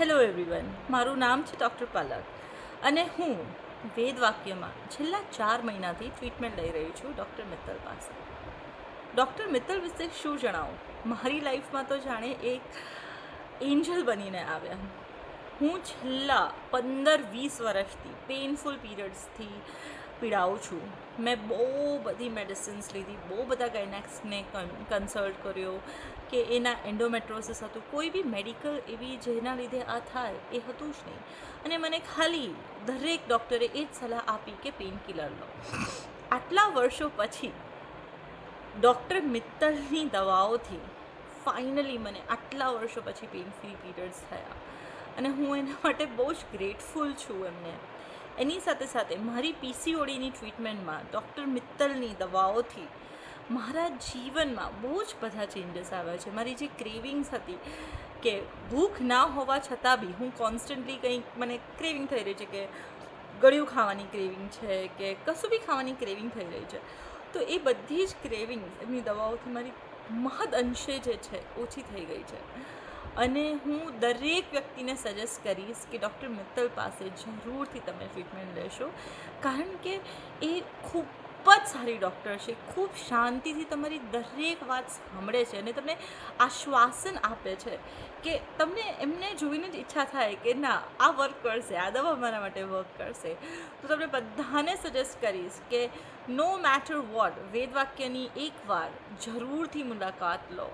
Hello everyone મારું નામ છે ડૉક્ટર પાલક અને હું વેદવાક્યમાં છેલ્લા ચાર મહિનાથી ટ્રીટમેન્ટ લઈ રહી છું ડૉક્ટર મિત્તલ પાસે. ડૉક્ટર મિત્તલ વિશે શું જણાવું? મારી લાઈફમાં તો જાણે એક એન્જલ બનીને આવ્યા. હું છેલ્લા પંદર વીસ વર્ષથી પેઇનફુલ પીરિયડ્સથી પીડાઉં છું. મેં બહુ બધી મેડિસિન્સ લીધી, બહુ બધા ગાયનેક્સને કન્સલ્ટ કર્યો કે એના એન્ડોમેટ્રોસિસ હતું. કોઈ બી મેડિકલ એવી જેના લીધે આ થાય એ હતું જ નહીં. અને મને ખાલી દરેક ડૉક્ટરે એ જ સલાહ આપી કે પેઇન કિલર લો. આટલા વર્ષો પછી ડૉક્ટર મિત્તલની દવાઓથી ફાઇનલી મને આટલા વર્ષો પછી પેઇન ફ્રી પીરિયડ્સ થયા. અને હું એના માટે બહુ જ ગ્રેટફુલ છું એમને. એની સાથે સાથે મારી પીસીઓડીની ટ્રીટમેન્ટમાં ડૉક્ટર મિત્તલની દવાઓથી મારા જીવનમાં બહુ જ બધા ચેન્જીસ આવ્યા છે. મારી જે ક્રેવિંગ્સ હતી કે ભૂખ ના હોવા છતાં બી હું કોન્સ્ટન્ટલી કંઈક મને ક્રેવિંગ થઈ રહી છે કે ગળ્યું ખાવાની ક્રેવિંગ છે કે કશું બી ખાવાની ક્રેવિંગ થઈ રહી છે. તો એ બધી જ ક્રેવિંગ એમની દવાઓથી મારી મહદ અંશે જે છે, ઓછી થઈ ગઈ છે. અને હું દરેક વ્યક્તિને સજેસ્ટ કરીશ કે ડૉક્ટર મિત્તલ પાસે જરૂરથી તમે ટ્રીટમેન્ટ લેશો. કારણ કે એ ખૂબ જ સારી ડૉક્ટર છે. ખૂબ શાંતિથી તમારી દરેક વાત સાંભળે છે અને તમને આશ્વાસન આપે છે કે તમને એમને જોઈને જ ઈચ્છા થાય કે ના, આ વર્ક કરશે, આ દવા મારા માટે વર્ક કરશે. તો તમને બધાને સજેસ્ટ કરીશ કે નો મેટર વોટ વેદવાક્યની એકવાર જરૂરથી મુલાકાત લો.